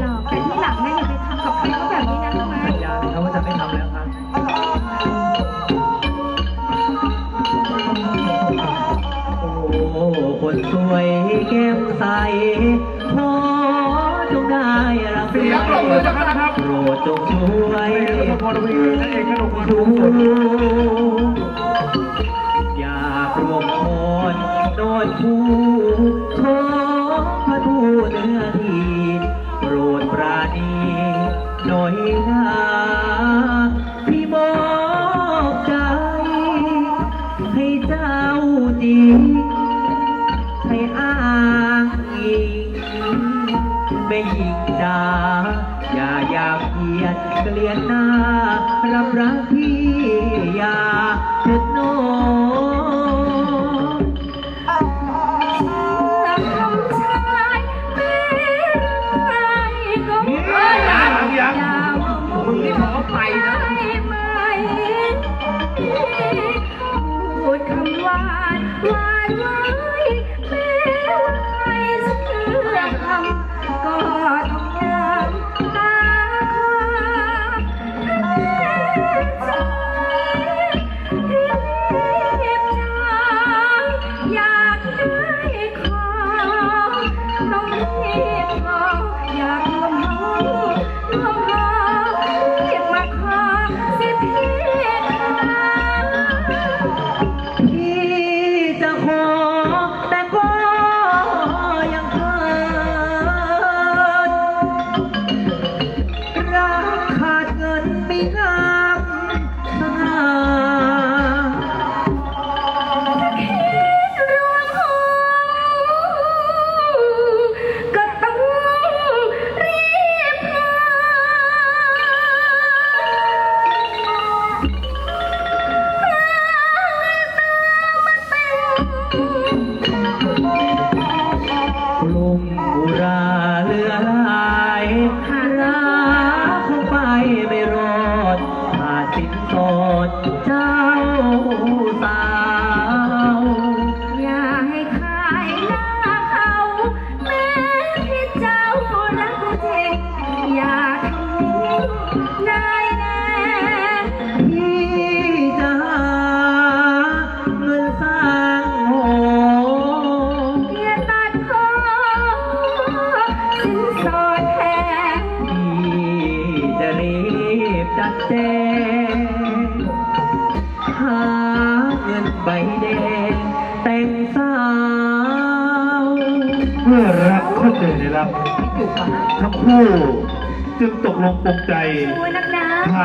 หรอกแต่ที่หลังเนี่ยอย่าทำกับใครเขาแบบนี้นะทำไมสัาเขาจะไม่ทำแล้วครับ โอ้โหคนสวยแก้มใสขอจงได้รับเสียงปรบมือจากท่นนะครับ โปรดจงช่วยพลพลวีนั่นเองพลดูอยากรวมพรโดนผู้ขอพระทูตเนื้อที่ ไม่ยิงดา อย่าอยากเกียดเกลียดหน้า รับรักพี่อย่าเถิดโน อ ไม่งามสง่ารวมห้องก็ต้องรีบมา กลุ่มบุราเรือลาย รั ทอดเจ้าสาว อย่าให้ขายหน้าเขาแม้ที่เจ้ารักจริงอย่าทำนิ่งได้แน่พี่จะหาเงินสร้างหออย่าตัดคอสินสอดแทน พี่จะรีบจัดแจง เงินใบแดงแต่งสาว เมื่อรักเข้าใจในรับทั้งคู่จึงตกลงปลงใจ ชวยนักนะ พา